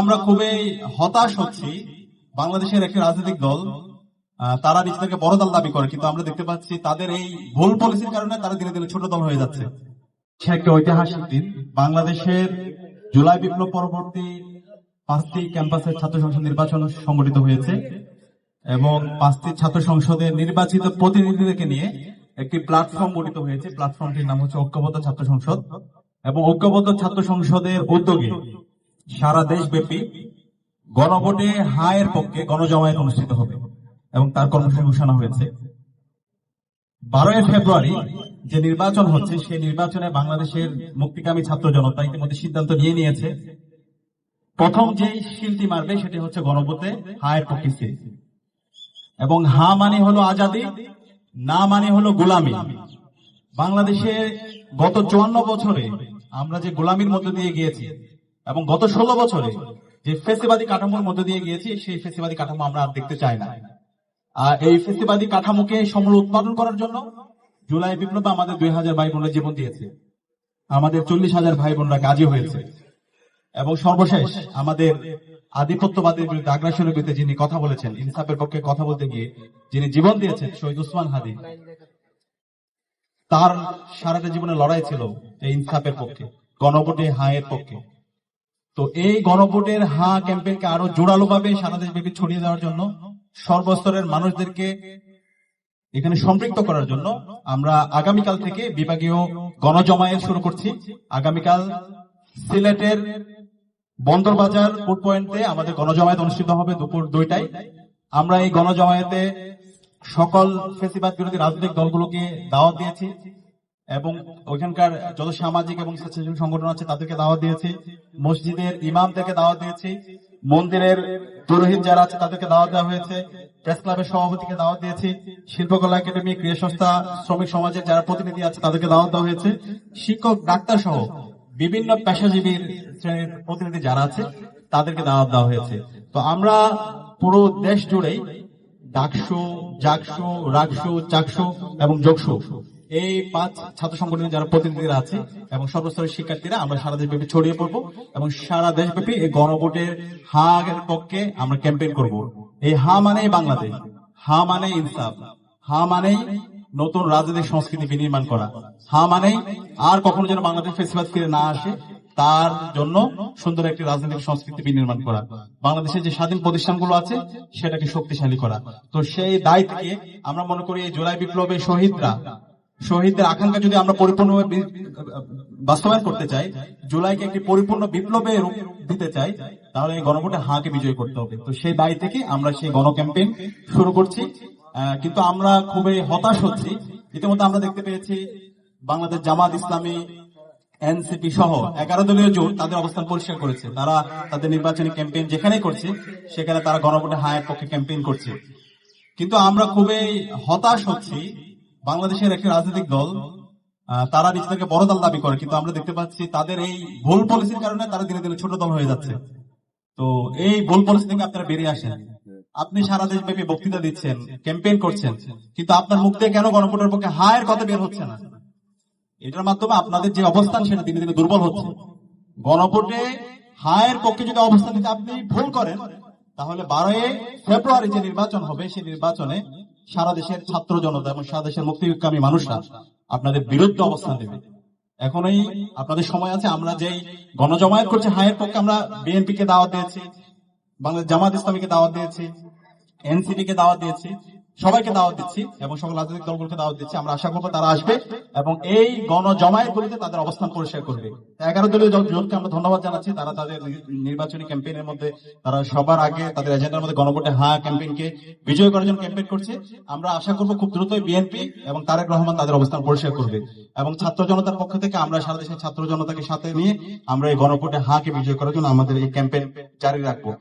আমরা খুবই হতাশ হচ্ছি। বাংলাদেশের একটি রাজনৈতিক দল তারা নিজেদেরকে বড় দল দাবি করে, কিন্তু আমরা দেখতে পাচ্ছি তাদের এই ভুল পলিসির কারণে তারা ধীরে ধীরে ছোট দল হয়ে যাচ্ছে। সে একটা ঐতিহাসিক দিন। বাংলাদেশের জুলাই বিপ্লব পরবর্তী পাঁচটি ক্যাম্পাসের ছাত্র সংসদ নির্বাচন সংগঠিত হয়েছে এবং পাঁচটি ছাত্র সংসদের নির্বাচিত প্রতিনিধিদেরকে নিয়ে একটি প্ল্যাটফর্ম গঠিত হয়েছে। প্ল্যাটফর্মটির নাম হচ্ছে ঐক্যবদ্ধ ছাত্র সংসদ এবং ঐক্যবদ্ধ ছাত্র সংসদের উদ্যোগে সারা দেশব্যাপী গণভোটে হায়ের পক্ষে গণজমায়েত অনুষ্ঠিত হবে এবং তার কর্মসূচি ঘোষণা হয়েছে। বারোই ফেব্রুয়ারি যে নির্বাচন হচ্ছে, সেই নির্বাচনে বাংলাদেশের মুক্তিকামী ছাত্র জনতা ইতিমধ্যে সিদ্ধান্ত নিয়ে নিয়েছে। প্রথম যে শিলটি মারবে সেটি হচ্ছে গণভোটে হায়ের পক্ষে সিল। এবং হা মানে হলো আজাদি, না মানে হলো গোলামি। বাংলাদেশে গত চুয়ান্ন বছরে আমরা যে গোলামির মধ্যে দিয়ে গিয়েছি এবং গত ষোলো বছরে যে ফেসিবাদী কাঠামোর মধ্যে দিয়ে গিয়েছি, সেই ফেসিবাদী কাঠামো আমরা আর দেখতে চাই না। আর এই ফেসিবাদী কাঠামোকে সমূল উৎপাদন করার জন্য জুলাই বিপ্লবে আমাদের দুই হাজার ভাই বোনরা জীবন দিয়েছে। আমাদের চল্লিশ হাজার ভাই বোনরা কাজী হয়েছে। এবং সর্বশেষ আমাদের আধিপত্যবাদের বিরুদ্ধে আগ্রাসনের বিরুদ্ধে যিনি কথা বলেছেন, ইনসাফের পক্ষে কথা বলতে গিয়ে যিনি জীবন দিয়েছেন, শহীদ উসমান হাদি, তার সারাটা জীবনে লড়াই ছিল এই ইনসাফের পক্ষে, গণভোটে হায়ের পক্ষে। তো এই গণভোটের হা ক্যাম্পেইনকে আরও জোরালো ভাবে সারা দেশব্যাপী ছড়িয়ে দেওয়ার জন্য সর্বস্তরের মানুষদেরকে এখানে সম্পৃক্ত করার জন্য আমরা আগামীকাল থেকে বিভাগীয় গণজমায়েত শুরু করছি। আগামীকাল সিলেটের বন্দরবাজার ফুড পয়েন্টে আমাদের গণজমায়েত অনুষ্ঠিত হবে দুপুর দুইটায়। আমরা এই গণজমায়েতে সকল ফেসিবাদ বিরোধী রাজনৈতিক দলগুলোকে দাওয়াত দিয়েছি। এবং ওইখানকার যত সামাজিক এবং স্বেচ্ছাসেবী সংগঠন আছে, তাদেরকে দাওয়াত দিয়েছি। মসজিদের ইমামদেরকে দাওয়াত দিয়েছি। মন্দিরের পুরোহিত যারা আছে, তাদেরকে দাওয়াত দেওয়া হয়েছে। প্রেস ক্লাবের সভাপতিকে দাওয়াত দিয়েছি। শিল্পকলা একাডেমি ক্রিয়া সংস্থা, শ্রমিক সমাজের যারা প্রতিনিধি আছে, তাদেরকে দাওয়াত দেওয়া হয়েছে। শিক্ষক, ডাক্তার সহ বিভিন্ন পেশাজীবীর শ্রেণির প্রতিনিধি যারা আছে, তাদেরকে দাওয়াত দেওয়া হয়েছে। তো আমরা পুরো দেশ জুড়েই ডাকসু জাকসু রাকসু চাকসু এবং যোগসু এই পাঁচ ছাত্র সংগঠনের যারা প্রতিনিধিরা আছে এবং সর্বস্তরের শিক্ষার্থীরা, আমরা সারা দেশব্যাপী ছড়িয়ে পড়ব এবং সারা দেশব্যাপী এই গণভোটের হা পক্ষে আমরা ক্যাম্পেইন করব। এই হা মানে বাংলাদেশ, হা মানে ইনসাফ, হা মানে নতুন রাজনৈতিক সংস্কৃতি বিনির্মাণ করা, হা মানে আর কখনো যেন বাংলাদেশ ফেসিবাদ ফিরে না আসে, তার জন্য সুন্দর একটি রাজনৈতিক সংস্কৃতি বিনির্মাণ করা। বাংলাদেশের যে স্বাধীন প্রতিষ্ঠানগুলো আছে, সেটাকে শক্তিশালী করা। তো সেই দায় থেকে আমরা মনে করি এই জুলাই বিপ্লবে শহীদরা শহীদদের আকাঙ্ক্ষা যদি আমরা পরিপূর্ণভাবে বাস্তবায়ন করতে চাই, জুলাইকে একটি পরিপূর্ণ বিপ্লবে রূপ দিতে চাই, তাহলে এই গণভোটে হাঁকে বিজয় করতে হবে। তো সেই দায় থেকে আমরা সেই গণ ক্যাম্পেইন শুরু করছি। কিন্তু আমরা খুবই হতাশ হচ্ছি। ইতিমধ্যে আমরা দেখতে পেয়েছি বাংলাদেশ জামাত ইসলামী, এনসিপি সহ এগারো দলীয় জোট তাদের অবস্থান পরিষ্কার করেছে। তারা তাদের নির্বাচনী ক্যাম্পেইন যেখানেই করছে, সেখানে তারা গণভোটে হায়ের পক্ষে ক্যাম্পেইন করছে। কিন্তু আমরা খুবই হতাশ হচ্ছি বাংলাদেশের একটি রাজনৈতিক দল তারা নিজেদেরকে বড় দল দাবি করে, কিন্তু আমরা দেখতে পাচ্ছি তাদের এই ভুল পলিসির কারণে তারা ধীরে ধীরে ছোট দল হয়ে যাচ্ছে। তো এই ভুল পলিসি থেকে আপনারা বেরিয়ে আসেন। আপনি সারা দেশব্যাপী বক্তৃতা দিচ্ছেন, ক্যাম্পেইন করছেন, কিন্তু আপনার মুখ থেকে কেন গণভোটের পক্ষে হায়ের কথা বের হচ্ছে না? এটার মাধ্যমে আপনাদের যে অবস্থান সেটা দিনে দিনে দুর্বল হচ্ছে। গণভোটে হায়ের পক্ষে যদি অবস্থান নিতে আপনি ভুল করেন, তাহলে বারোই ফেব্রুয়ারি যে নির্বাচন হবে, সেই নির্বাচনে সারা দেশের ছাত্র জনতা এবং সারা দেশের মুক্তিকামী মানুষরা আপনাদের বিরুদ্ধে অবস্থান দেবে এখনই আপনাদের সময় আছে, আমরা যেই গণজমায়েত করছি, হায়ের পক্ষে আমরা বিএনপি কে দাওয়াত দিয়েছি বাংলাদেশ জামাত ইসলামীকে দাওয়াত দিয়েছি এনসিপি কে দাওয়াত দিয়েছি। সবাইকে দাওয়াত দিচ্ছি এবং সকল রাজনৈতিক দলগুলোকে দাওয়াত দিচ্ছি। আমরা আশা করব তারা আসবে এবং এই গণজমায়েত গুলিতে তাদের অবস্থান পরিষ্কার করবে। এগারো দলীয় জোট- জোটকে আমরা ধন্যবাদ জানাচ্ছি। তারা তাদের নির্বাচনী ক্যাম্পেইনের মধ্যে, তারা সবার আগে তাদের এজেন্ডার মধ্যে গণভোটে হা ক্যাম্পেইনকে বিজয় করার জন্য ক্যাম্পেইন করছে। আমরা আশা করব খুব দ্রুতই বিএনপি এবং তারেক রহমান তাদের অবস্থান পরিষ্কার করবে এবং ছাত্র জনতার পক্ষ থেকে আমরা সারা দেশের ছাত্র জনতাকে সাথে নিয়ে আমরা এই গণভোটে হাকে বিজয় করার জন্য আমাদের এই ক্যাম্পেইন জারি রাখব।